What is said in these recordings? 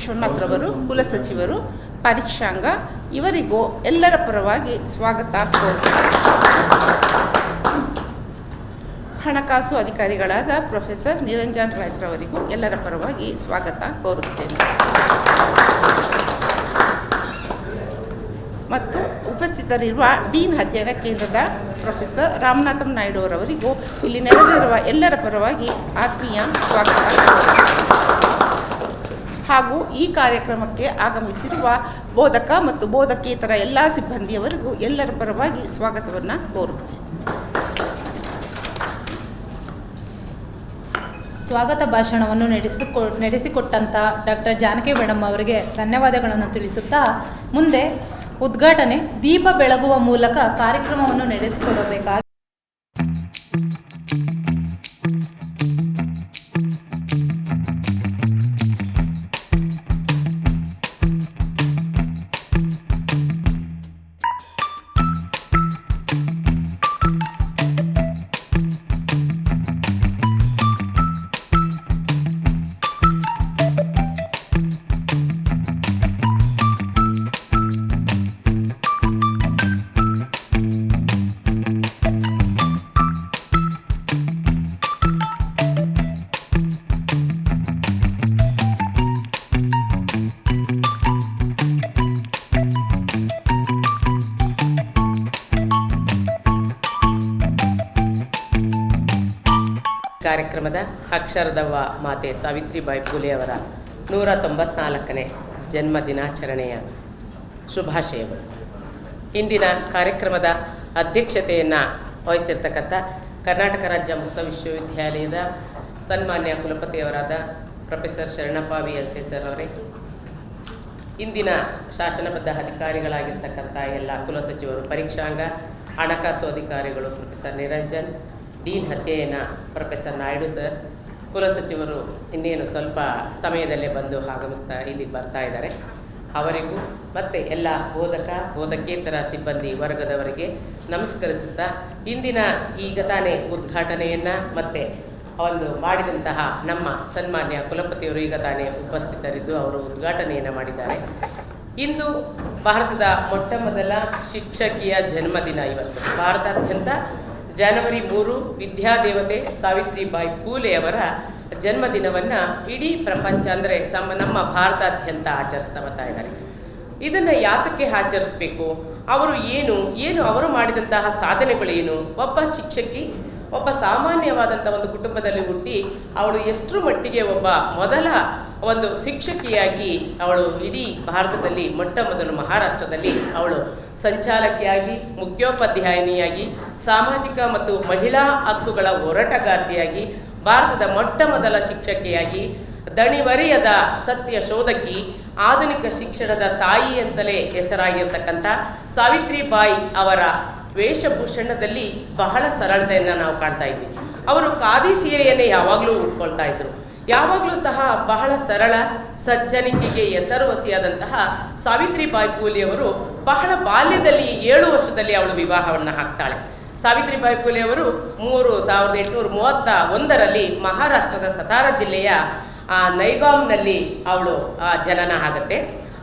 ವಿಶ್ವನಾಥ್ರವರು ಕುಲಸಚಿವರು ಪರೀಕ್ಷಾಂಗ, ಇವರಿಗೂ ಎಲ್ಲರ ಪರವಾಗಿ ಸ್ವಾಗತ ಹಣಕಾಸು ಅಧಿಕಾರಿಗಳಾದ ಪ್ರೊಫೆಸರ್ ನಿರಂಜನ್ ರಾಜ್ರವರಿಗೂ ಎಲ್ಲರ ಪರವಾಗಿ ಸ್ವಾಗತ ಕೋರುತ್ತೇನೆ. ಮತ್ತು ಉಪಸ್ಥಿತರಿರುವ ಡೀನ್ ಅಧ್ಯಯನ ಕೇಂದ್ರದ ಪ್ರೊಫೆಸರ್ ರಾಮನಾಥಂ ನಾಯ್ಡು ಅವರವರಿಗೂ ಇಲ್ಲಿ ನೆರೆದಿರುವ ಎಲ್ಲರ ಪರವಾಗಿ ಆತ್ಮೀಯ ಸ್ವಾಗತ ಹಾಗೂ ಈ ಕಾರ್ಯಕ್ರಮಕ್ಕೆ ಆಗಮಿಸಿರುವ ಬೋಧಕ ಮತ್ತು ಬೋಧಕೇತರ ಎಲ್ಲ ಸಿಬ್ಬಂದಿಯವರಿಗೂ ಎಲ್ಲರ ಪರವಾಗಿ ಸ್ವಾಗತವನ್ನು ಕೋರುತ್ತೇನೆ. ಸ್ವಾಗತ ಭಾಷಣವನ್ನು ನಡೆಸಿಕೊ ನಡೆಸಿಕೊಟ್ಟಂಥ ಡಾಕ್ಟರ್ ಜಾನಕಿ ಮೇಡಮ್ ಅವರಿಗೆ ಧನ್ಯವಾದಗಳನ್ನು ತಿಳಿಸುತ್ತಾ ಮುಂದೆ ಉದ್ಘಾಟನೆ ದೀಪ ಬೆಳಗುವ ಮೂಲಕ ಕಾರ್ಯಕ್ರಮವನ್ನು ನಡೆಸಿಕೊಡಬೇಕಾಗಿ ಕಾರ್ಯಕ್ರಮದ ಅಕ್ಷರದವ್ವ ಮಾತೆ ಸಾವಿತ್ರಿಬಾಯಿ ಫುಲೆ ಅವರ ನೂರ ತೊಂಬತ್ನಾಲ್ಕನೇ ಜನ್ಮ ದಿನಾಚರಣೆಯ ಶುಭಾಶಯಗಳು. ಇಂದಿನ ಕಾರ್ಯಕ್ರಮದ ಅಧ್ಯಕ್ಷತೆಯನ್ನು ವಹಿಸಿರ್ತಕ್ಕಂಥ ಕರ್ನಾಟಕ ರಾಜ್ಯ ಮುಕ್ತ ವಿಶ್ವವಿದ್ಯಾಲಯದ ಸನ್ಮಾನ್ಯ ಕುಲಪತಿಯವರಾದ professor Sharanappa V L C sir ಅವರೇ, ಇಂದಿನ ಶಾಸನಬದ್ಧ ಅಧಿಕಾರಿಗಳಾಗಿರ್ತಕ್ಕಂಥ ಎಲ್ಲ ಕುಲಸಚಿವರು ಪರೀಕ್ಷಾಂಗ, ಹಣಕಾಸು ಅಧಿಕಾರಿಗಳು, ಪ್ರೊಫೆಸರ್ ನಿರಂಜನ್ ಡೀನ್ ಹತ್ಯೆಯನ್ನು ಪ್ರೊಫೆಸರ್ ನಾಯ್ಡು ಸರ್ ಕುಲಸಚಿವರು ಇನ್ನೇನು ಸ್ವಲ್ಪ ಸಮಯದಲ್ಲೇ ಬಂದು ಆಗಮಿಸ್ತಾ ಇಲ್ಲಿಗೆ ಬರ್ತಾ ಇದ್ದಾರೆ. ಅವರಿಗೂ ಮತ್ತು ಎಲ್ಲ ಬೋಧಕ, ಬೋಧಕೇತರ ಸಿಬ್ಬಂದಿ ವರ್ಗದವರಿಗೆ ನಮಸ್ಕರಿಸುತ್ತಾ ಇಂದಿನ ಈಗ ತಾನೇ ಉದ್ಘಾಟನೆಯನ್ನು ಮತ್ತು ಒಂದು ಮಾಡಿದಂತಹ ನಮ್ಮ ಸನ್ಮಾನ್ಯ ಕುಲಪತಿಯವರು ಈಗ ತಾನೇ ಉಪಸ್ಥಿತರಿದ್ದು ಅವರು ಉದ್ಘಾಟನೆಯನ್ನು ಮಾಡಿದ್ದಾರೆ. ಇಂದು ಭಾರತದ ಮೊಟ್ಟ ಮೊದಲ ಶಿಕ್ಷಕಿಯ ಜನ್ಮದಿನ ಇವತ್ತು. ಭಾರತಾದ್ಯಂತ ಜನವರಿ ಮೂರು ವಿದ್ಯಾದೇವತೆ ಸಾವಿತ್ರಿಬಾಯಿ ಫೂಲೆ ಅವರ ಜನ್ಮದಿನವನ್ನು ಇಡೀ ಪ್ರಪಂಚ ಅಂದರೆ ಸಮ, ನಮ್ಮ ಭಾರತಾದ್ಯಂತ ಆಚರಿಸ್ತಾ ಬರ್ತಾ ಇದ್ದಾರೆ. ಇದನ್ನು ಯಾತಕ್ಕೆ ಆಚರಿಸ್ಬೇಕು? ಅವರು ಏನು ಏನು ಅವರು ಮಾಡಿದಂತಹ ಸಾಧನೆಗಳೇನು? ಒಬ್ಬ ಶಿಕ್ಷಕಿ ಒಬ್ಬ ಸಾಮಾನ್ಯವಾದಂಥ ಒಂದು ಕುಟುಂಬದಲ್ಲಿ ಹುಟ್ಟಿ ಅವಳು ಎಷ್ಟರ ಮಟ್ಟಿಗೆ ಒಬ್ಬ ಮೊದಲ ಒಂದು ಶಿಕ್ಷಕಿಯಾಗಿ ಅವಳು ಇಡೀ ಭಾರತದಲ್ಲಿ ಮೊಟ್ಟ ಮೊದಲು ಮಹಾರಾಷ್ಟ್ರದಲ್ಲಿ ಅವಳು ಸಂಚಾಲಕಿಯಾಗಿ, ಮುಖ್ಯೋಪಾಧ್ಯಾಯಿನಿಯಾಗಿ, ಸಾಮಾಜಿಕ ಮತ್ತು ಮಹಿಳಾ ಹಕ್ಕುಗಳ ಹೋರಾಟಗಾರ್ತಿಯಾಗಿ, ಭಾರತದ ಮೊಟ್ಟ ಮೊದಲ ಶಿಕ್ಷಕಿಯಾಗಿ, ದಣಿವರಿಯದ ಸತ್ಯ ಶೋಧಕಿ, ಆಧುನಿಕ ಶಿಕ್ಷಣದ ತಾಯಿ ಅಂತಲೇ ಹೆಸರಾಗಿರ್ತಕ್ಕಂಥ ಸಾವಿತ್ರಿಬಾಯಿ ಅವರ ವೇಷಭೂಷಣದಲ್ಲಿ ಬಹಳ ಸರಳತೆಯನ್ನು ನಾವು ಕಾಣ್ತಾ ಇದ್ವಿ. ಅವರು ಖಾದಿ ಸೀರೆಯನ್ನೇ ಯಾವಾಗಲೂ ಉಟ್ಕೊಳ್ತಾ ಇದ್ರು. ಯಾವಾಗಲೂ ಸಹ ಬಹಳ ಸರಳ, ಸಜ್ಜನಿಕೆಗೆ ಹೆಸರುವಾಸಿಯಾದಂತಹ ಸಾವಿತ್ರಿಬಾಯಿ ಪೂಲಿಯವರು ಬಹಳ ಬಾಲ್ಯದಲ್ಲಿ ಏಳು ವರ್ಷದಲ್ಲಿ ಅವಳು ವಿವಾಹವನ್ನು ಹಾಕ್ತಾಳೆ. ಸಾವಿತ್ರಿಬಾಯಿ ಫೂಲೆ ಅವರು ಮೂರು ಸಾವಿರದ ಎಂಟುನೂರ ಮೂವತ್ತ ಒಂದರಲ್ಲಿ ಮಹಾರಾಷ್ಟ್ರದ ಸತಾರ ಜಿಲ್ಲೆಯ ನೈಗಾಂನಲ್ಲಿ ಅವಳು ಜನನ ಆಗುತ್ತೆ.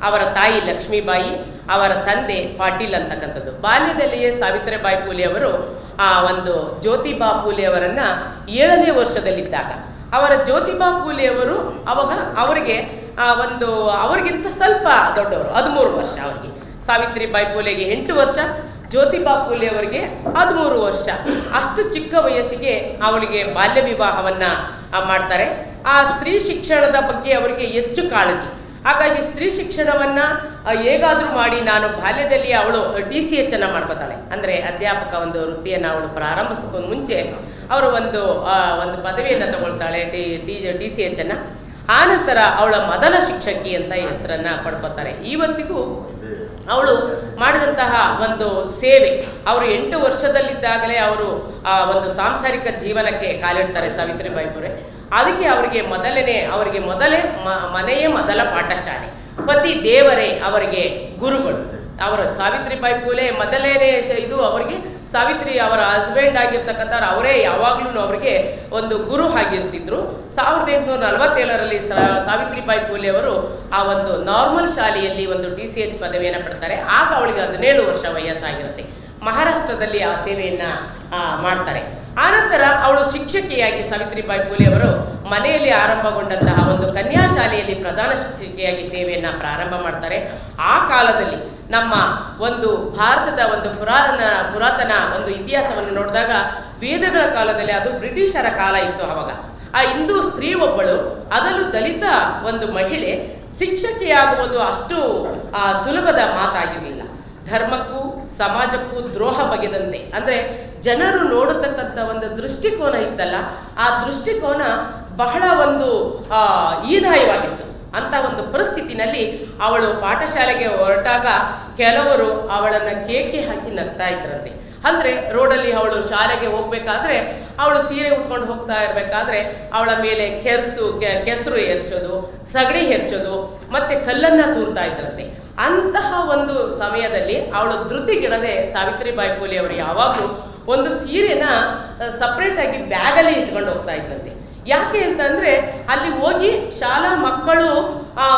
ಅವರ ತಾಯಿ ಲಕ್ಷ್ಮೀಬಾಯಿ ಅವರ ತಂದೆ ಪಾಟೀಲ್ ಅಂತಕ್ಕಂಥದ್ದು. ಬಾಲ್ಯದಲ್ಲಿಯೇ ಸಾವಿತ್ರಿಬಾಯಿ ಪೂಲೆ ಅವರು ಆ ಒಂದು ಜ್ಯೋತಿಬಾ ಪೂಲೆ ಅವರನ್ನ ಏಳನೇ ವರ್ಷದಲ್ಲಿದ್ದಾಗ. ಅವರ ಜ್ಯೋತಿಬಾ ಪೂಲೆ ಅವರು ಅವಾಗ ಅವರಿಗೆ ಆ, ಒಂದು ಅವರಿಗಿಂತ ಸ್ವಲ್ಪ ದೊಡ್ಡವರು ಹದಿಮೂರು ವರ್ಷ ಅವರಿಗೆ. ಸಾವಿತ್ರಿಬಾಯಿ ಪೂಲೆಗೆ ಎಂಟು ವರ್ಷ ಜ್ಯೋತಿಬಾ ಪೂಲೆ ಅವರಿಗೆ ಹದಿಮೂರು ವರ್ಷ. ಅಷ್ಟು ಚಿಕ್ಕ ವಯಸ್ಸಿಗೆ ಅವಳಿಗೆ ಬಾಲ್ಯ ವಿವಾಹವನ್ನ ಮಾಡ್ತಾರೆ. ಆ ಸ್ತ್ರೀ ಶಿಕ್ಷಣದ ಬಗ್ಗೆ ಅವರಿಗೆ ಹೆಚ್ಚು ಕಾಳಜಿ. ಹಾಗಾಗಿ ಸ್ತ್ರೀ ಶಿಕ್ಷಣವನ್ನ ಹೇಗಾದರೂ ಮಾಡಿ ನಾನು ಬಾಲ್ಯದಲ್ಲಿ ಅವಳು ಟಿ ಸಿ ಎಚ್ ಅನ್ನ ಮಾಡ್ಕೋತಾಳೆ. ಅಂದ್ರೆ ಅಧ್ಯಾಪಕ ಒಂದು ವೃತ್ತಿಯನ್ನು ಅವಳು ಪ್ರಾರಂಭಿಸೋಕ್ಕೂ ಮುಂಚೆ ಅವರು ಒಂದು ಒಂದು ಪದವಿಯನ್ನು ತಗೊಳ್ತಾಳೆ, T T T C H ಅನ್ನ. ಆನಂತರ ಅವಳ ಮೊದಲ ಶಿಕ್ಷಕಿ ಅಂತ ಹೆಸರನ್ನ ಪಡ್ಕೋತಾರೆ. ಇವತ್ತಿಗೂ ಅವಳು ಮಾಡಿದಂತಹ ಒಂದು ಸೇವೆ, ಅವರು ಎಂಟು ವರ್ಷದಲ್ಲಿದ್ದಾಗಲೇ ಅವರು ಆ ಒಂದು ಸಾಂಸಾರಿಕ ಜೀವನಕ್ಕೆ ಕಾಲಿಡ್ತಾರೆ ಸಾವಿತ್ರಿಬಾಯಿ ಪುರೆ. ಅದಕ್ಕೆ ಅವರಿಗೆ ಮೊದಲನೇ, ಅವರಿಗೆ ಮೊದಲೇ ಮನೆಯೇ ಮೊದಲ ಪಾಠಶಾಲೆ. ಪತಿ ದೇವರೇ ಅವರಿಗೆ ಗುರುಗಳು. ಅವರ ಸಾವಿತ್ರಿಬಾಯಿ ಪೂಲೆ ಮೊದಲನೇ ಇದು ಅವರಿಗೆ, ಸಾವಿತ್ರಿ ಅವರ ಹಸ್ಬೆಂಡ್ ಆಗಿರ್ತಕ್ಕಂಥ ಅವರೇ ಯಾವಾಗ್ಲೂ ಅವರಿಗೆ ಒಂದು ಗುರು ಆಗಿರ್ತಿದ್ರು. ಸಾವಿರದ ಎಂಟುನೂರ ನಲವತ್ತೇಳರಲ್ಲಿ ಸಾವಿತ್ರಿಬಾಯಿ ಪೂಲೆ ಅವರು ಆ ಒಂದು ನಾರ್ಮಲ್ ಶಾಲೆಯಲ್ಲಿ ಒಂದು ಟಿ ಸಿ ಎಚ್ ಪದವಿಯನ್ನು ಪಡ್ತಾರೆ. ಆಗ ಅವಳಿಗೆ ಹದಿನೇಳು ವರ್ಷ ವಯಸ್ಸಾಗಿರುತ್ತೆ. ಮಹಾರಾಷ್ಟ್ರದಲ್ಲಿ ಆ ಸೇವೆಯನ್ನ ಮಾಡ್ತಾರೆ. ಆನಂತರ ಅವಳು ಶಿಕ್ಷಕಿಯಾಗಿ ಸಾವಿತ್ರಿಬಾಯಿ ಫೂಲೆ ಅವರು ಮನೆಯಲ್ಲಿ ಆರಂಭಗೊಂಡಂತಹ ಒಂದು ಕನ್ಯಾ ಶಾಲೆಯಲ್ಲಿ ಪ್ರಧಾನ ಶಿಕ್ಷಕಿಯಾಗಿ ಸೇವೆಯನ್ನ ಪ್ರಾರಂಭ ಮಾಡ್ತಾರೆ. ಆ ಕಾಲದಲ್ಲಿ ನಮ್ಮ ಒಂದು ಭಾರತದ ಒಂದು ಪುರಾತನ ಪುರಾತನ ಒಂದು ಇತಿಹಾಸವನ್ನು ನೋಡಿದಾಗ ವೇದಗಳ ಕಾಲದಲ್ಲಿ ಅದು ಬ್ರಿಟಿಷರ ಕಾಲ ಇತ್ತು ಅವಾಗ. ಆ ಹಿಂದೂ ಸ್ತ್ರೀ ಒಬ್ಬಳು, ಅದರಲ್ಲೂ ದಲಿತ ಒಂದು ಮಹಿಳೆ ಶಿಕ್ಷಕಿಯಾಗುವುದು ಅಷ್ಟು ಸುಲಭದ ಮಾತಾಗಿರಲಿಲ್ಲ. ಧರ್ಮಕ್ಕೂ ಸಮಾಜಕ್ಕೂ ದ್ರೋಹ ಬಗೆದಂತೆ. ಅಂದರೆ ಜನರು ನೋಡತಕ್ಕಂಥ ಒಂದು ದೃಷ್ಟಿಕೋನ ಇತ್ತಲ್ಲ, ಆ ದೃಷ್ಟಿಕೋನ ಬಹಳ ಒಂದು ಹೀನಾಯವಾಗಿತ್ತು. ಅಂತ ಒಂದು ಪರಿಸ್ಥಿತಿನಲ್ಲಿ ಅವಳು ಪಾಠಶಾಲೆಗೆ ಹೊರಟಾಗ ಕೆಲವರು ಅವಳನ್ನು ಕೇಕೆ ಹಾಕಿ ನಗ್ತಾ ಇದ್ರಂತೆ. ಅಂದರೆ ರೋಡಲ್ಲಿ ಅವಳು ಶಾಲೆಗೆ ಹೋಗ್ಬೇಕಾದ್ರೆ ಅವಳು ಸೀರೆ ಉಟ್ಕೊಂಡು ಹೋಗ್ತಾ ಇರಬೇಕಾದ್ರೆ ಅವಳ ಮೇಲೆ ಕೆರ್ಸು ಕೆಸರು ಎರಚೋದು ಸಗಣಿ ಹೆರ್ಚೋದು ಮತ್ತೆ ಕಲ್ಲನ್ನು ತೂರ್ತಾ ಇದ್ರಂತೆ. ಅಂತಹ ಒಂದು ಸಮಯದಲ್ಲಿ ಅವಳು ಧೃತಿಗಿಡದೆ ಸಾವಿತ್ರಿಬಾಯಿ ಫೂಲೆ ಅವರು ಯಾವಾಗಲೂ ಒಂದು ಸೀರೆನ ಸಪ್ರೇಟ್ ಆಗಿ ಬ್ಯಾಗಲ್ಲಿ ಇಟ್ಕೊಂಡು ಹೋಗ್ತಾ ಇದ್ದಂತೆ ಯಾಕೆ ಅಂತಂದ್ರೆ ಅಲ್ಲಿ ಹೋಗಿ ಶಾಲಾ ಮಕ್ಕಳು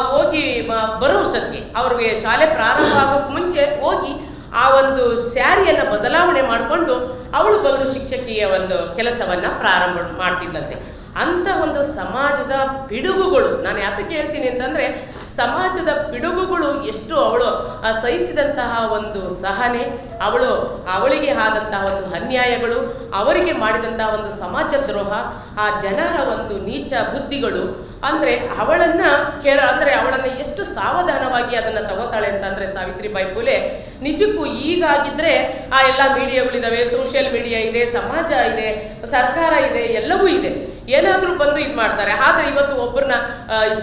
ಹೋಗಿ ಬರುವಷ್ಟಕ್ಕೆ ಅವ್ರಿಗೆ ಶಾಲೆ ಪ್ರಾರಂಭ ಆಗೋಕ್ಕೆ ಮುಂಚೆ ಹೋಗಿ ಆ ಒಂದು ಸ್ಯಾರಿಯನ್ನು ಬದಲಾವಣೆ ಮಾಡಿಕೊಂಡು ಅವಳು ಬಂದು ಶಿಕ್ಷಕಿಯ ಒಂದು ಕೆಲಸವನ್ನ ಪ್ರಾರಂಭ ಮಾಡ್ತಿದ್ದಂತೆ ಅಂತ ಒಂದು ಸಮಾಜದ ಪಿಡುಗುಗಳು, ನಾನು ಯಾತಕ್ಕೆ ಹೇಳ್ತೀನಿ ಅಂತಂದ್ರೆ ಸಮಾಜದ ಪಿಡುಗುಗಳು ಎಷ್ಟು ಅವಳು ಸಹಿಸಿದಂತಹ ಒಂದು ಸಹನೆ, ಅವಳು ಅವಳಿಗೆ ಆದಂತಹ ಒಂದು ಅನ್ಯಾಯಗಳು, ಅವರಿಗೆ ಮಾಡಿದಂತಹ ಒಂದು ಸಮಾಜ ದ್ರೋಹ, ಆ ಜನರ ಒಂದು ನೀಚ ಬುದ್ಧಿಗಳು. ಅಂದ್ರೆ ಅವಳನ್ನ ಕೇರ, ಅಂದ್ರೆ ಅವಳನ್ನ ಎಷ್ಟು ಸಾವಧಾನವಾಗಿ ಅದನ್ನ ತಗೋತಾಳೆ ಅಂತಂದರೆ ಸಾವಿತ್ರಿಬಾಯಿ ಫುಲೆ ನಿಜಕ್ಕೂ ಈಗಾಗಿದ್ರೆ ಆ ಎಲ್ಲ ಮೀಡಿಯಾಗಳಿದಾವೆ ಸೋಷಿಯಲ್ ಮೀಡಿಯಾ ಇದೆ, ಸಮಾಜ ಇದೆ, ಸರ್ಕಾರ ಇದೆ, ಎಲ್ಲವೂ ಇದೆ. ಏನಾದ್ರೂ ಬಂದು ಇದು ಮಾಡ್ತಾರೆ. ಆದರೆ ಇವತ್ತು ಒಬ್ಬರನ್ನ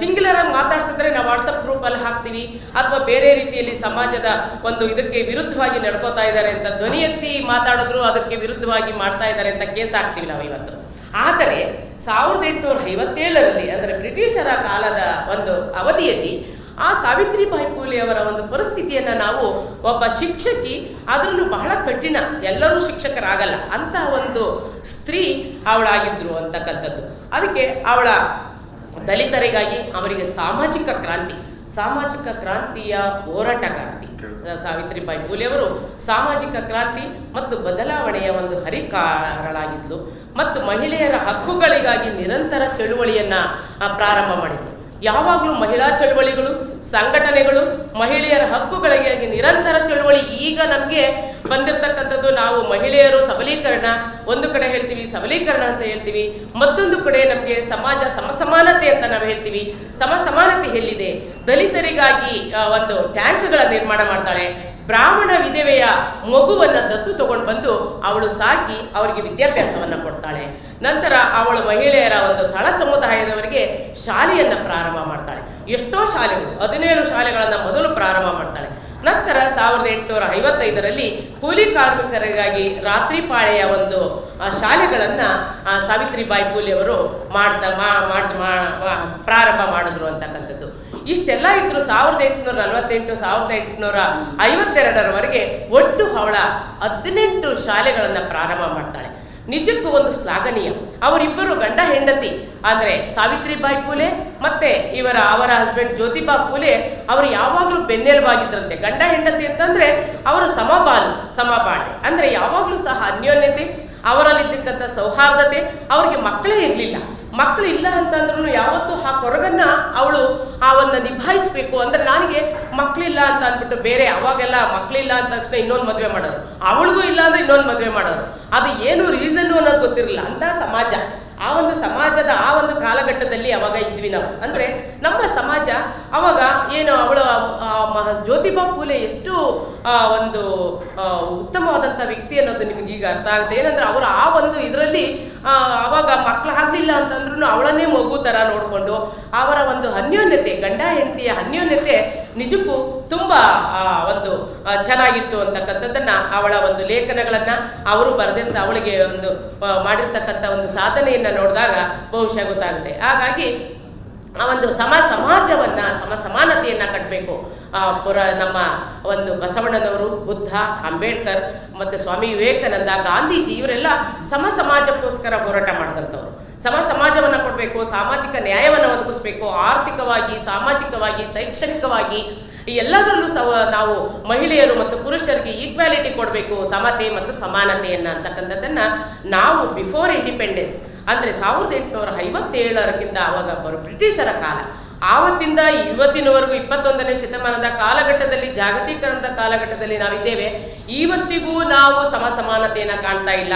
ಸಿಂಗ್ಯುಲರ್ ಆಗಿ ಮಾತಾಡ್ಸಿದ್ರೆ ನಾವು ವಾಟ್ಸಪ್ ಗ್ರೂಪ್ ಅಲ್ಲಿ ಹಾಕ್ತೀವಿ. ಅಥವಾ ಬೇರೆ ರೀತಿಯಲ್ಲಿ ಸಮಾಜದ ಒಂದು ಇದಕ್ಕೆ ವಿರುದ್ಧವಾಗಿ ನಡ್ಕೋತಾ ಇದ್ದಾರೆ ಅಂತ ಧ್ವನಿ ಎತ್ತಿ ಮಾತಾಡಿದ್ರು ಅದಕ್ಕೆ ವಿರುದ್ಧವಾಗಿ ಮಾಡ್ತಾ ಇದ್ದಾರೆ ಅಂತ ಕೇಸ್ ಹಾಕ್ತೀವಿ ನಾವು ಇವತ್ತು. ಆದರೆ ಸಾವಿರದ ಎಂಟುನೂರ ಐವತ್ತೇಳರಲ್ಲಿ, ಅಂದರೆ ಬ್ರಿಟಿಷರ ಕಾಲದ ಒಂದು ಅವಧಿಯಲ್ಲಿ ಆ ಸಾವಿತ್ರಿಬಾಯಿ ಫೂಲೆ ಅವರ ಒಂದು ಪರಿಸ್ಥಿತಿಯನ್ನು ನಾವು ಒಬ್ಬ ಶಿಕ್ಷಕಿ ಅದರಲ್ಲೂ ಬಹಳ ಕಠಿಣ ಎಲ್ಲರೂ ಶಿಕ್ಷಕರಾಗಲ್ಲ ಅಂತಹ ಒಂದು ಸ್ತ್ರೀ ಅವಳಾಗಿದ್ರು ಅಂತಕ್ಕಂಥದ್ದು. ಅದಕ್ಕೆ ಅವಳ ದಲಿತರಿಗಾಗಿ ಅವರಿಗೆ ಸಾಮಾಜಿಕ ಕ್ರಾಂತಿ ಸಾಮಾಜಿಕ ಕ್ರಾಂತಿಯ ಹೋರಾಟಗಾರ್ತಿ ಸಾವಿತ್ರಿಬಾಯಿ ಫೂಲೆ ಅವರು ಸಾಮಾಜಿಕ ಕ್ರಾಂತಿ ಮತ್ತು ಬದಲಾವಣೆಯ ಒಂದು ಹರಿಕಾರಳಾಗಿದ್ಲು ಮತ್ತು ಮಹಿಳೆಯರ ಹಕ್ಕುಗಳಿಗಾಗಿ ನಿರಂತರ ಚಳುವಳಿಯನ್ನ ಪ್ರಾರಂಭ ಮಾಡಿದ್ಲು. ಯಾವಾಗಲೂ ಮಹಿಳಾ ಚಳುವಳಿಗಳು, ಸಂಘಟನೆಗಳು, ಮಹಿಳೆಯರ ಹಕ್ಕುಗಳಿಗಾಗಿ ನಿರಂತರ ಚಳುವಳಿ ಈಗ ನಮಗೆ ಬಂದಿರತಕ್ಕಂಥದ್ದು. ನಾವು ಮಹಿಳೆಯರು ಸಬಲೀಕರಣ, ಒಂದು ಕಡೆ ಹೇಳ್ತೀವಿ ಸಬಲೀಕರಣ ಅಂತ ಹೇಳ್ತೀವಿ, ಮತ್ತೊಂದು ಕಡೆ ನಮಗೆ ಸಮಾಜ ಸಮಸಮಾನತೆ ಅಂತ ನಾವು ಹೇಳ್ತೀವಿ. ಸಮಸಮಾನತೆ ಎಲ್ಲಿದೆ? ದಲಿತರಿಗಾಗಿ ಒಂದು ಟ್ಯಾಂಕ್ಗಳ ನಿರ್ಮಾಣ ಮಾಡ್ತಾಳೆ. ಬ್ರಾಹ್ಮಣ ವಿಧವೆಯ ಮಗುವನ್ನು ದತ್ತು ತಗೊಂಡು ಬಂದು ಅವಳು ಸಾಕಿ ಅವರಿಗೆ ವಿದ್ಯಾಭ್ಯಾಸವನ್ನು ಕೊಡ್ತಾಳೆ. ನಂತರ ಅವಳು ಮಹಿಳೆಯರ ಒಂದು ತಳ ಸಮುದಾಯದವರಿಗೆ ಶಾಲೆಯನ್ನು ಪ್ರಾರಂಭ ಮಾಡ್ತಾಳೆ. ಎಷ್ಟೋ ಶಾಲೆಗಳು, ಹದಿನೇಳು ಶಾಲೆಗಳನ್ನು ಮೊದಲು ಪ್ರಾರಂಭ ಮಾಡ್ತಾಳೆ. ನಂತರ ಸಾವಿರದ ಎಂಟುನೂರ ಐವತ್ತೈದರಲ್ಲಿ ಕೂಲಿ ಕಾರ್ಮಿಕರಿಗಾಗಿ ರಾತ್ರಿ ಪಾಳೆಯ ಒಂದು ಶಾಲೆಗಳನ್ನ ಸಾವಿತ್ರಿಬಾಯಿ ಫೂಲೆ ಅವರು ಮಾಡ್ತಾ ಪ್ರಾರಂಭ ಮಾಡಿದ್ರು ಅಂತಕ್ಕಂಥದ್ದು. ಇಷ್ಟೆಲ್ಲ ಇದ್ರು ಸಾವಿರದ ಎಂಟುನೂರ ನಲವತ್ತೆಂಟು ಸಾವಿರದ ಎಂಟುನೂರ ಐವತ್ತೆರಡರವರೆಗೆ ಒಟ್ಟು ಅವಳ ಹದಿನೆಂಟು ಶಾಲೆಗಳನ್ನ ಪ್ರಾರಂಭ ಮಾಡ್ತಾಳೆ. ನಿಜಕ್ಕೂ ಒಂದು ಶ್ಲಾಘನೀಯ. ಅವರಿಬ್ಬರು ಗಂಡ ಹೆಂಡತಿ ಆದರೆ ಸಾವಿತ್ರಿಬಾಯಿ ಪೂಲೆ ಮತ್ತೆ ಇವರ ಅವರ ಹಸ್ಬೆಂಡ್ ಜ್ಯೋತಿಬಾ ಪೂಲೆ, ಅವರು ಯಾವಾಗಲೂ ಬೆನ್ನೆಲುಬಾಗಿದ್ರಂತೆ. ಗಂಡ ಹೆಂಡತಿ ಅಂತಂದ್ರೆ, ಅವರು ಸಮಬಾಲು ಸಮಬಾಳೆ ಅಂದ್ರೆ ಯಾವಾಗಲೂ ಸಹ ಅನ್ಯೋನ್ಯತೆ ಅವರಲ್ಲಿದ್ದಕ್ಕಂಥ ಸೌಹಾರ್ದತೆ ಅವ್ರಿಗೆ ಮಕ್ಕಳೇ ಇರಲಿಲ್ಲ. ಮಕ್ಕಳು ಇಲ್ಲ ಅಂತಂದ್ರೂ ಯಾವತ್ತೂ ಆ ಕೊರಗನ್ನ ಅವಳು ಆ ಒಂದು ನಿಭಾಯಿಸ್ಬೇಕು. ಅಂದ್ರೆ ನನಗೆ ಮಕ್ಕಳಿಲ್ಲ ಅಂತ ಅಂದ್ಬಿಟ್ಟು ಬೇರೆ ಅವಾಗೆಲ್ಲ ಮಕ್ಕಳಿಲ್ಲ ಅಂತ ತಕ್ಷಣ ಇನ್ನೊಂದು ಮದುವೆ ಮಾಡೋರು. ಅವಳಿಗೂ ಇಲ್ಲ ಅಂದ್ರೆ ಇನ್ನೊಂದು ಮದುವೆ ಮಾಡೋರು. ಅದು ಏನು ರೀಸನ್ ಅನ್ನೋದು ಗೊತ್ತಿರಲಿಲ್ಲ. ಅಂತ ಸಮಾಜ. ಆ ಒಂದು ಸಮಾಜದ ಆ ಒಂದು ಕಾಲಘಟ್ಟದಲ್ಲಿ ಅವಾಗ ಇದ್ವಿ ನಾವು. ಅಂದ್ರೆ ನಮ್ಮ ಸಮಾಜ ಅವಾಗ ಏನು ಅವಳು ಜ್ಯೋತಿಬಾ ಫೂಲೆ ಎಷ್ಟು ಒಂದು ಉತ್ತಮವಾದಂಥ ವ್ಯಕ್ತಿ ಅನ್ನೋದು ನಿಮ್ಗೆ ಈಗ ಅರ್ಥ ಆಗುತ್ತೆ. ಏನಂದ್ರೆ ಅವರು ಆ ಒಂದು ಇದರಲ್ಲಿ ಅವಾಗ ಮಕ್ಕಳು ಆಗ್ಲಿಲ್ಲ ಅಂತಂದ್ರೂ ಅವಳನ್ನೇ ಮಗು ತರ ನೋಡಿಕೊಂಡು ಅವರ ಒಂದು ಅನ್ಯೋನ್ಯತೆ, ಗಂಡ ಹೆಂಡತಿಯ ಅನ್ಯೋನ್ಯತೆ ನಿಜಕ್ಕೂ ತುಂಬ ಒಂದು ಚೆನ್ನಾಗಿತ್ತು ಅಂತಕ್ಕಂಥದ್ದನ್ನು ಅವಳ ಒಂದು ಲೇಖನಗಳನ್ನ ಅವರು ಬರೆದಂಥ ಅವಳಿಗೆ ಒಂದು ಮಾಡಿರ್ತಕ್ಕಂಥ ಒಂದು ಸಾಧನೆಯನ್ನ ನೋಡಿದಾಗ ಬಹುಶಃ ಗೊತ್ತಾಗುತ್ತೆ. ಹಾಗಾಗಿ ಆ ಒಂದು ಸಮ ಸಮಾಜವನ್ನ ಸಮ ಸಮಾನತೆಯನ್ನ ಕಟ್ಟಬೇಕು ಪುರ ನಮ್ಮ ಒಂದು ಬಸವಣ್ಣನವರು, ಬುದ್ಧ, ಅಂಬೇಡ್ಕರ್ ಮತ್ತು ಸ್ವಾಮಿ ವಿವೇಕಾನಂದ, ಗಾಂಧೀಜಿ ಇವರೆಲ್ಲ ಸಮ ಸಮಾಜಕ್ಕೋಸ್ಕರ ಹೋರಾಟ ಮಾಡಿದಂಥವ್ರು. ಸಮ ಸಮಾಜವನ್ನು ಕೊಡಬೇಕು, ಸಾಮಾಜಿಕ ನ್ಯಾಯವನ್ನು ಒದಗಿಸ್ಬೇಕು, ಆರ್ಥಿಕವಾಗಿ, ಸಾಮಾಜಿಕವಾಗಿ, ಶೈಕ್ಷಣಿಕವಾಗಿ ಎಲ್ಲದರಲ್ಲೂ ಸಹ ನಾವು ಮಹಿಳೆಯರು ಮತ್ತು ಪುರುಷರಿಗೆ ಈಕ್ವಾಲಿಟಿ ಕೊಡಬೇಕು, ಸಮತೆ ಮತ್ತು ಸಮಾನತೆಯನ್ನು ಅಂತಕ್ಕಂಥದ್ದನ್ನು ನಾವು ಬಿಫೋರ್ ಇಂಡಿಪೆಂಡೆನ್ಸ್ ಅಂದ್ರೆ ಸಾವಿರದ ಎಂಟುನೂರ ಐವತ್ತೇಳರಕ್ಕಿಂತ ಆವಾಗ ಬರು ಬ್ರಿಟಿಷರ ಕಾಲ. ಆವತ್ತಿಂದ ಇವತ್ತಿನವರೆಗೂ ಇಪ್ಪತ್ತೊಂದನೇ ಶತಮಾನದ ಕಾಲಘಟ್ಟದಲ್ಲಿ, ಜಾಗತೀಕರಣದ ಕಾಲಘಟ್ಟದಲ್ಲಿ ನಾವಿದ್ದೇವೆ. ಇವತ್ತಿಗೂ ನಾವು ಸಮ ಸಮಾನತೆಯನ್ನು ಕಾಣ್ತಾ ಇಲ್ಲ.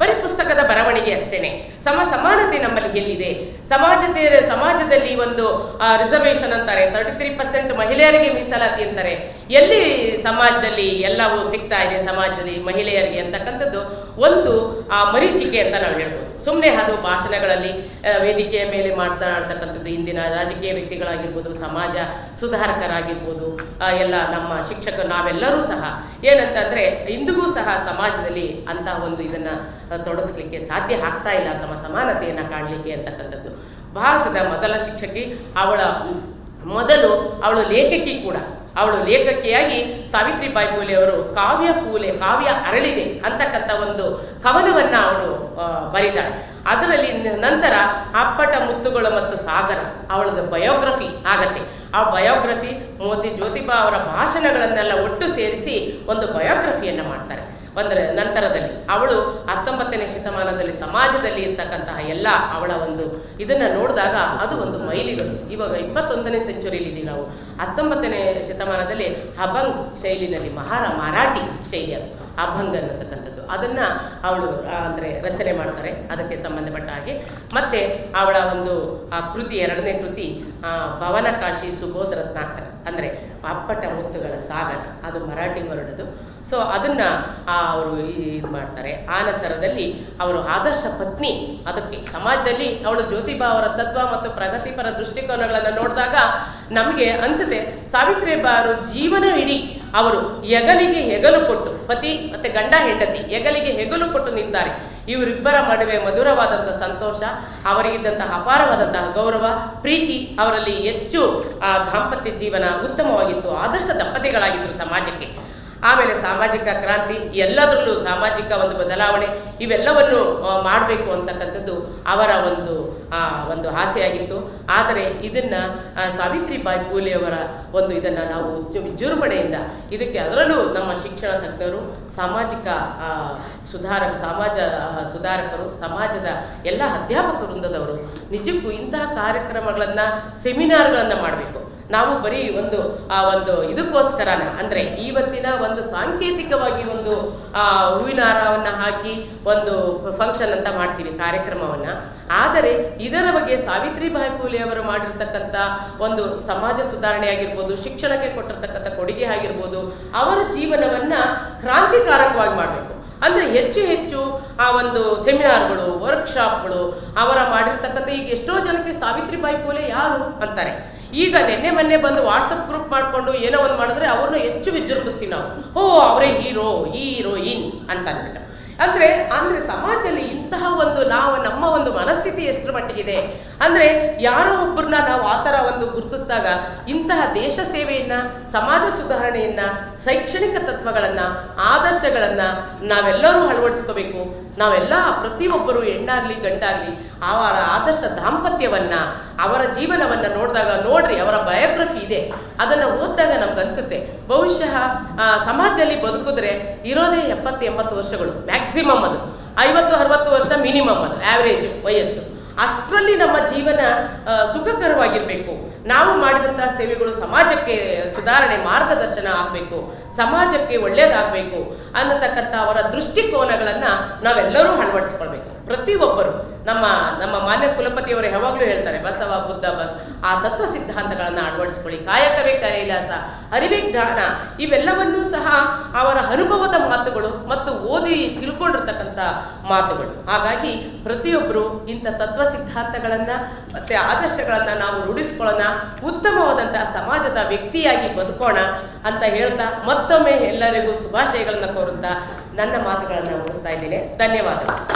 ಬರೀ ಪುಸ್ತಕದ ಬರವಣಿಗೆ ಅಷ್ಟೇನೆ. ಸಮ ಸಮಾನತೆ ನಮ್ಮಲ್ಲಿ ಎಲ್ಲಿದೆ? ಸಮಾಜತೆ ಸಮಾಜದಲ್ಲಿ ಒಂದು ರಿಸರ್ವೇಶನ್ ಅಂತಾರೆ. ತರ್ಟಿ ತ್ರೀ ಪರ್ಸೆಂಟ್ ಮಹಿಳೆಯರಿಗೆ ಮೀಸಲಾತಿ ಅಂತಾರೆ. ಎಲ್ಲಿ ಸಮಾಜದಲ್ಲಿ ಎಲ್ಲವೂ ಸಿಗ್ತಾ ಇದೆ ಸಮಾಜದಲ್ಲಿ ಮಹಿಳೆಯರಿಗೆ ಅಂತಕ್ಕಂಥದ್ದು ಒಂದು ಆ, ಮರೀಚಿಕೆ ಅಂತ ನಾವು ಹೇಳ್ಬೋದು. ಸುಮ್ಮನೆ ಅದು ಭಾಷಣಗಳಲ್ಲಿ ವೇದಿಕೆಯ ಮೇಲೆ ಮಾತನಾಡ್ತಕ್ಕಂಥದ್ದು ಇಂದಿನ ರಾಜಕೀಯ ವ್ಯಕ್ತಿಗಳಾಗಿರ್ಬೋದು ಸಮಾಜ ಸುಧಾರಕರಾಗಿರ್ಬೋದು ಎಲ್ಲ ನಮ್ಮ ಶಿಕ್ಷಕರು ನಾವೆಲ್ಲರೂ ಸಹ. ಏನಂತಂದ್ರೆ ಇಂದಿಗೂ ಸಹ ಸಮಾಜದಲ್ಲಿ ಅಂತ ಒಂದು ಇದನ್ನ ತೊಡಗಿಸ್ಲಿಕ್ಕೆ ಸಾಧ್ಯ ಆಗ್ತಾ ಇಲ್ಲ. ಸಮ ಸಮಾನತೆಯನ್ನು ಕಾಣಲಿಕ್ಕೆ ಅಂತಕ್ಕಂಥದ್ದು. ಭಾರತದ ಮೊದಲ ಶಿಕ್ಷಕಿ, ಅವಳ ಮೊದಲು ಅವಳು ಲೇಖಕಿ ಕೂಡ. ಅವಳು ಲೇಖಕಿಯಾಗಿ ಸಾವಿತ್ರಿಬಾಯಿ ಫೂಲೆ ಅವರು ಕಾವ್ಯ ಫೂಲೆ, ಕಾವ್ಯ ಅರಳಿದೆ ಅಂತಕ್ಕಂಥ ಒಂದು ಕವನವನ್ನು ಅವಳು ಬರೀತಾಳೆ. ಅದರಲ್ಲಿ ನಂತರ ಅಪ್ಪಟ ಮುತ್ತುಗಳು ಮತ್ತು ಸಾಗರ ಅವಳದು ಬಯೋಗ್ರಫಿ ಆಗತ್ತೆ. ಆ ಬಯೋಗ್ರಫಿ ಮೋತಿ ಜ್ಯೋತಿಬಾ ಅವರ ಭಾಷಣಗಳನ್ನೆಲ್ಲ ಒಟ್ಟು ಸೇರಿಸಿ ಒಂದು ಬಯೋಗ್ರಫಿಯನ್ನು ಮಾಡ್ತಾರೆ. ಒಂದರ ನಂತರದಲ್ಲಿ. ಅವಳು ಹತ್ತೊಂಬತ್ತನೇ ಶತಮಾನದಲ್ಲಿ ಸಮಾಜದಲ್ಲಿ ಇರ್ತಕ್ಕಂತಹ ಎಲ್ಲ ಅವಳ ಒಂದು ಇದನ್ನ ನೋಡಿದಾಗ ಅದು ಒಂದು ಮೈಲಿಗಳು ಇವಾಗ ಇಪ್ಪತ್ತೊಂದನೇ ಸೆಂಚುರಿಯಲ್ಲಿ ಇದ್ದೀವಿ ನಾವು. ಹತ್ತೊಂಬತ್ತನೇ ಶತಮಾನದಲ್ಲಿ ಅಭಂಗ್ ಶೈಲಿನಲ್ಲಿ ಮಹಾರ ಮರಾಠಿ ಶೈಲಿ ಅದು. ಅಭಂಗ್ ಅನ್ನತಕ್ಕಂಥದ್ದು. ಅದನ್ನ ಅವಳು ಅಂದ್ರೆ ರಚನೆ ಮಾಡ್ತಾರೆ. ಅದಕ್ಕೆ ಸಂಬಂಧಪಟ್ಟ ಹಾಗೆ. ಮತ್ತೆ ಅವಳ ಒಂದು ಆ ಕೃತಿ ಎರಡನೇ ಕೃತಿ ಆ, ಭವನಕಾಶಿ ಸುಬೋಧ ರತ್ನಾಕರ್ ಅಂದ್ರೆ ಅಪ್ಪಟ ಮುತ್ತುಗಳ ಸಾಗರ. ಅದು ಮರಾಠಿ ಹೊರಡದು ಸೊ ಅದನ್ನ ಅವರು ಇದು ಮಾಡ್ತಾರೆ. ಆ ನಂತರದಲ್ಲಿ ಅವರು ಆದರ್ಶ ಪತ್ನಿ ಅದಕ್ಕೆ ಸಮಾಜದಲ್ಲಿ ಅವಳು ಜ್ಯೋತಿಬಾ ಅವರ ತತ್ವ ಮತ್ತು ಪ್ರಗತಿಪರ ದೃಷ್ಟಿಕೋನಗಳನ್ನು ನೋಡಿದಾಗ ನಮಗೆ ಅನ್ಸುತ್ತೆ ಸಾವಿತ್ರಿಬಾರು ಜೀವನ ಇಡೀ ಅವರು ಹೆಗಲಿಗೆ ಹೆಗಲು ಕೊಟ್ಟು ಪತಿ ಮತ್ತೆ ಗಂಡ ಹೆಂಡತಿ ಹೆಗಲಿಗೆ ಹೆಗಲು ಕೊಟ್ಟು ನಿಲ್ತಾರೆ. ಇವರಿಬ್ಬರ ನಡುವೆ ಮಧುರವಾದಂಥ ಸಂತೋಷ ಅವರಿಗಿದ್ದಂತಹ ಅಪಾರವಾದಂತಹ ಗೌರವ ಪ್ರೀತಿ ಅವರಲ್ಲಿ ಹೆಚ್ಚು ಆ, ದಾಂಪತ್ಯ ಜೀವನ ಉತ್ತಮವಾಗಿತ್ತು ಆದರ್ಶ ದಂಪತಿಗಳಾಗಿದ್ದರು ಸಮಾಜಕ್ಕೆ. ಆಮೇಲೆ ಸಾಮಾಜಿಕ ಕ್ರಾಂತಿ, ಎಲ್ಲದರಲ್ಲೂ ಸಾಮಾಜಿಕ ಒಂದು ಬದಲಾವಣೆ, ಇವೆಲ್ಲವನ್ನು ಮಾಡಬೇಕು ಅಂತಕ್ಕಂಥದ್ದು ಅವರ ಒಂದು ಒಂದು ಆಸೆಯಾಗಿತ್ತು. ಆದರೆ ಇದನ್ನು ಸಾವಿತ್ರಿ ಬಾಯಿ ಪೂಲೆಯವರ ಒಂದು ಇದನ್ನು ನಾವು ವಿಜೃಂಭಣೆಯಿಂದ ಇದಕ್ಕೆ ಅದರಲ್ಲೂ ನಮ್ಮ ಶಿಕ್ಷಣ ತಜ್ಞರು, ಸಾಮಾಜಿಕ ಸುಧಾರಕ, ಸಮಾಜ ಸುಧಾರಕರು, ಸಮಾಜದ ಎಲ್ಲ ಅಧ್ಯಾಪಕ ವೃಂದದವರು ನಿಜಕ್ಕೂ ಇಂತಹ ಕಾರ್ಯಕ್ರಮಗಳನ್ನು, ಸೆಮಿನಾರ್ಗಳನ್ನು ಮಾಡಬೇಕು. ನಾವು ಬರೀ ಒಂದು, ಆ ಒಂದು ಇದಕ್ಕೋಸ್ಕರನ ಅಂದ್ರೆ ಇವತ್ತಿನ ಒಂದು ಸಾಂಕೇತಿಕವಾಗಿ ಒಂದು, ಆ, ಹೂವಿನ ಹಾರವನ್ನ ಹಾಕಿ ಒಂದು ಫಂಕ್ಷನ್ ಅಂತ ಮಾಡ್ತೀವಿ, ಕಾರ್ಯಕ್ರಮವನ್ನ. ಆದರೆ ಇದರ ಬಗ್ಗೆ ಸಾವಿತ್ರಿಬಾಯಿ ಫೂಲೆ ಅವರು ಮಾಡಿರ್ತಕ್ಕಂಥ ಒಂದು ಸಮಾಜ ಸುಧಾರಣೆ ಆಗಿರ್ಬೋದು, ಶಿಕ್ಷಣಕ್ಕೆ ಕೊಟ್ಟಿರ್ತಕ್ಕಂಥ ಕೊಡುಗೆ ಆಗಿರ್ಬೋದು, ಅವರ ಜೀವನವನ್ನ ಕ್ರಾಂತಿಕಾರಕವಾಗಿ ಮಾಡಬೇಕು. ಅಂದ್ರೆ ಹೆಚ್ಚು ಹೆಚ್ಚು ಆ ಒಂದು ಸೆಮಿನಾರ್ಗಳು ವರ್ಕ್ಶಾಪ್ಗಳು ಅವರ ಮಾಡಿರ್ತಕ್ಕಂಥ ಈಗ ಎಷ್ಟೋ ಜನಕ್ಕೆ ಸಾವಿತ್ರಿಬಾಯಿ ಫೂಲೆ ಯಾರು ಅಂತಾರೆ. ಈಗ ನಿನ್ನೆ ಮೊನ್ನೆ ಬಂದು ವಾಟ್ಸಪ್ ಗ್ರೂಪ್ ಮಾಡ್ಕೊಂಡು ಏನೋ ಒಂದು ಮಾಡಿದ್ರೆ ಅವ್ರನ್ನ ಹೆಚ್ಚು ವಿಜೃಂಭಿಸ್ತೀವಿ ನಾವು. ಓ ಅವರೇ ಹೀರೋ, ಹೀರೋಯಿನ್ ಅಂತ ಅಂದ್ಬಿಟ್ಟು. ಅಂದ್ರೆ ಅಂದ್ರೆ ಸಮಾಜದಲ್ಲಿ ಇಂತಹ ಒಂದು ನಾವು ನಮ್ಮ ಒಂದು ಮನಸ್ಥಿತಿ ಎಷ್ಟರ ಮಟ್ಟಿಗಿದೆ? ಅಂದ್ರೆ ಯಾರೋ ಒಬ್ಬರನ್ನ ನಾವು ಆ ಥರ ಒಂದು ಗುರುತಿಸಿದಾಗ ಇಂತಹ ದೇಶ ಸೇವೆಯನ್ನ, ಸಮಾಜ ಸುಧಾರಣೆಯನ್ನ, ಶೈಕ್ಷಣಿಕ ತತ್ವಗಳನ್ನ, ಆದರ್ಶಗಳನ್ನ ನಾವೆಲ್ಲರೂ ಅಳವಡಿಸ್ಕೋಬೇಕು. ನಾವೆಲ್ಲ ಪ್ರತಿಯೊಬ್ಬರು ಹೆಣ್ಣಾಗ್ಲಿ, ಗಂಡಾಗ್ಲಿ ಅವರ ಆದರ್ಶ ದಾಂಪತ್ಯವನ್ನ, ಅವರ ಜೀವನವನ್ನ ನೋಡಿದಾಗ ನೋಡ್ರಿ ಅವರ ಬಯೋಗ್ರಫಿ ಇದೆ. ಅದನ್ನ ಓದಿದಾಗ ನಮ್ಗೆ ಅನ್ಸುತ್ತೆ. ಬಹುಶಃ ಸಮಾಜದಲ್ಲಿ ಬದುಕಿದ್ರೆ ಇರೋದೇ ಎಪ್ಪತ್ತು ಎಂಬತ್ತು ವರ್ಷಗಳು ಮ್ಯಾಕ್ಸಿಮಮ್ ಅದು. ಐವತ್ತು, ಅರವತ್ತು ವರ್ಷ ಮಿನಿಮಮ್ ಅದು ಆ್ಯಾವ್ರೇಜ್ ವಯಸ್ಸು. ಅಷ್ಟರಲ್ಲಿ ನಮ್ಮ ಜೀವನ ಸುಖಕರವಾಗಿರಬೇಕು. ನಾವು ಮಾಡಿದಂತಹ ಸೇವೆಗಳು ಸಮಾಜಕ್ಕೆ ಸುಧಾರಣೆ, ಮಾರ್ಗದರ್ಶನ ಆಗಬೇಕು. ಸಮಾಜಕ್ಕೆ ಒಳ್ಳೇದಾಗಬೇಕು ಅನ್ನತಕ್ಕಂಥ ಅವರ ದೃಷ್ಟಿಕೋನಗಳನ್ನು ನಾವೆಲ್ಲರೂ ಅಳವಡಿಸ್ಕೊಳ್ಬೇಕು. ಪ್ರತಿಯೊಬ್ಬರು, ನಮ್ಮ ನಮ್ಮ ಮಾನ್ಯ ಕುಲಪತಿಯವರು ಯಾವಾಗಲೂ ಹೇಳ್ತಾರೆ, ಬಸವ, ಬುದ್ಧ, ಬಸ್ ಆ ತತ್ವ ಸಿದ್ಧಾಂತಗಳನ್ನು ಅಳವಡಿಸ್ಕೊಳ್ಳಿ. ಕಾಯಕವೇ ಕೈಲಾಸ, ಅರಿವೇ ಜ್ಞಾನ, ಇವೆಲ್ಲವನ್ನೂ ಸಹ ಅವರ ಅನುಭವದ ಮಾತುಗಳು ಮತ್ತು ಓದಿ ತಿಳ್ಕೊಂಡಿರ್ತಕ್ಕಂಥ ಮಾತುಗಳು. ಹಾಗಾಗಿ ಪ್ರತಿಯೊಬ್ಬರು ಇಂಥ ತತ್ವ ಸಿದ್ಧಾಂತಗಳನ್ನು ಮತ್ತೆ ಆದರ್ಶಗಳನ್ನು ನಾವು ರೂಢಿಸ್ಕೊಳ್ಳೋಣ, ಉತ್ತಮವಾದಂತಹ ಸಮಾಜದ ವ್ಯಕ್ತಿಯಾಗಿ ಬದುಕೋಣ ಅಂತ ಹೇಳ್ತಾ ಮತ್ತೊಮ್ಮೆ ಎಲ್ಲರಿಗೂ ಶುಭಾಶಯಗಳನ್ನು ಕೋರುತ್ತಾ ನನ್ನ ಮಾತುಗಳನ್ನು ಮುಗಿಸ್ತಾ ಇದ್ದೇನೆ. ಧನ್ಯವಾದಗಳು.